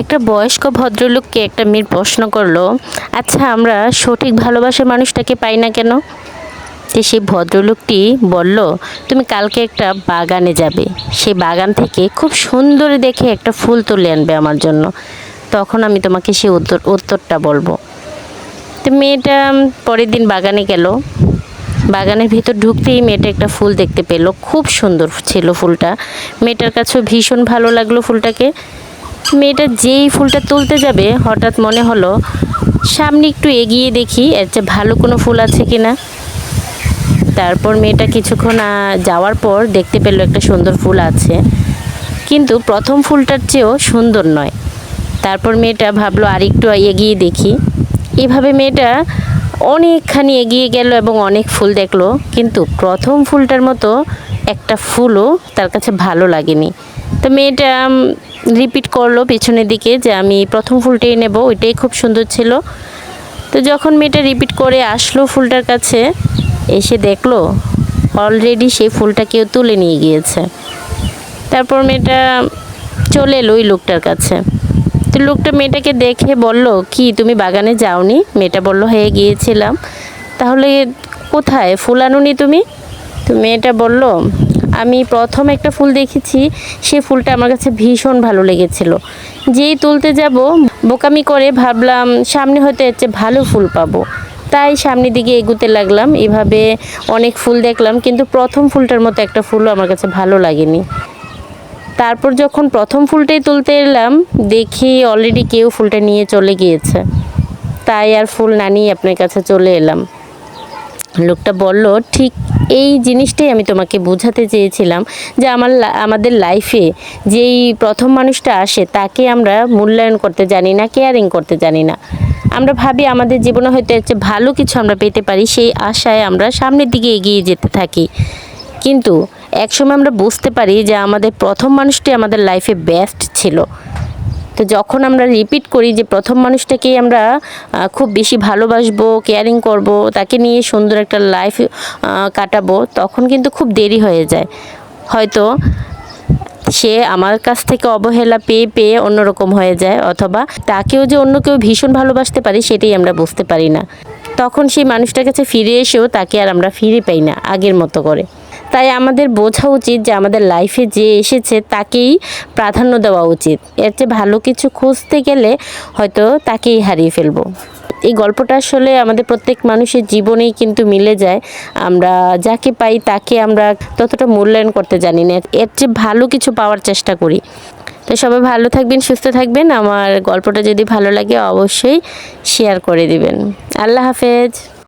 একটা বয়স্ক ভদ্রলোককে একটা মেয়ের প্রশ্ন করল আচ্ছা আমরা সঠিক ভালোবাসার মানুষটাকে পাই না কেন? তো সেই ভদ্রলোকটি বলল, তুমি কালকে একটা বাগানে যাবে। সেই বাগান থেকে খুব সুন্দর দেখে একটা ফুল তুলে আনবে আমার জন্য। তখন আমি তোমাকে সেই উত্তর, উত্তরটা বলব। তো মেয়েটা পরের দিন বাগানে গেল। বাগানের ভিতর ঢুকতেই মেয়েটা একটা ফুল দেখতে পেল। খুব সুন্দর ছিল ফুলটা। মেয়েটার কাছেও ভীষণ ভালো লাগল ফুলটাকে। মেয়েটা যেই ফুলটা তুলতে যাবে, হঠাৎ মনে হলো, সামনে একটু এগিয়ে দেখি, এর চেয়ে ভালো কোনো ফুল আছে কি না তারপর মেয়েটা কিছুক্ষণ যাওয়ার পর দেখতে পেল একটা সুন্দর ফুল আছে। কিন্তু প্রথম ফুলটার চেয়েও সুন্দর নয়। তারপর মেয়েটা ভাবলো, আরেকটু এগিয়ে দেখি। এভাবে মেয়েটা অনেকখানি এগিয়ে গেল এবং অনেক ফুল দেখল। কিন্তু প্রথম ফুলটার মতো একটা ফুলও তার কাছে ভালো লাগেনি। তো মেয়েটা রিপিট করল পিছনের দিকে যে আমি প্রথম ফুলটাই নেব, ওইটাই খুব সুন্দর ছিল। তো যখন মেয়েটা রিপিট করে আসলো ফুলটার কাছে, এসে দেখল অলরেডি সেই ফুলটা কেউ তুলে নিয়ে গিয়েছে। তারপর মেয়েটা চলে এলো ওই লোকটার কাছে। তো লোকটা মেয়েটাকে দেখে বলল, কি, তুমি বাগানে যাওনি? মেয়েটা বলল, হয়ে, গিয়েছিলাম। তাহলে কোথায়? ফুল আনুনি তুমি? তো মেয়েটা বলল আমি প্রথম একটা ফুল দেখেছি, সে ফুলটা আমার কাছে ভীষণ ভালো লেগেছিল। যেই তুলতে যাব, বোকামি করে ভাবলাম সামনে হয়তো এর চেয়ে ভালো ফুল পাবো। তাই সামনের দিকে এগুতে লাগলাম, এভাবে অনেক ফুল দেখলাম, কিন্তু প্রথম ফুলটার মতো একটা ফুলও আমার কাছে ভালো লাগেনি। তারপর যখন প্রথম ফুলটাই তুলতে এলাম, দেখি অলরেডি কেউ ফুলটা নিয়ে চলে গিয়েছে। তাই আর ফুল না নিয়ে আপনার কাছে চলে এলাম। লোকটা বলল, ঠিক এই জিনিসটাই আমি তোমাকে বোঝাতে চেয়েছিলাম যে আমার আমাদের লাইফে যেই প্রথম মানুষটা আসে তাকে আমরা মূল্যায়ন করতে জানি না কেয়ারিং করতে জানি না। আমরা ভাবি আমাদের জীবনে হয়তো হচ্ছে ভালো কিছু আমরা পেতে পারি, সেই আশায় আমরা সামনের দিকে এগিয়ে যেতে থাকি। কিন্তু একসময় আমরা বুঝতে পারি যে আমাদের প্রথম মানুষটি আমাদের লাইফে বেস্ট ছিল। তো যখন আমরা রিপিট করি যে প্রথম মানুষটাকেই আমরা খুব বেশি ভালোবাসবো কেয়ারিং করব, তাকে নিয়ে সুন্দর একটা লাইফ কাটাবো, তখন কিন্তু খুব দেরি হয়ে যায়। হয়তো সে আমার কাছ থেকে অবহেলা পেয়ে পেয়ে অন্যরকম হয়ে যায়, অথবা তাকেও যে অন্য কেউ ভীষণ ভালোবাসতে পারি, সেটাই আমরা বুঝতে পারি না। তখন সেই মানুষটার কাছে ফিরে এসেও তাকে আর আমরা ফিরে পাই না, আগের মতো করে। তাই আমাদের বোঝা উচিত যে আমাদের লাইফে যে এসেছে তাকেই প্রাধান্য দেওয়া উচিত। এর চেয়ে ভালো কিছু খুঁজতে গেলে হয়তো তাকেই হারিয়ে ফেলব। এই গল্পটা আসলে আমাদের প্রত্যেক মানুষের জীবনেই কিন্তু মিলে যায়। আমরা যাকে পাই তাকে আমরা ততটা মূল্যায়ন করতে জানি না। এর চেয়ে ভালো কিছু পাওয়ার চেষ্টা করি। তো সবাই ভালো থাকবেন, সুস্থ থাকবেন। আমার গল্পটা যদি ভালো লাগে অবশ্যই শেয়ার করে দিবেন। আল্লাহ হাফেজ।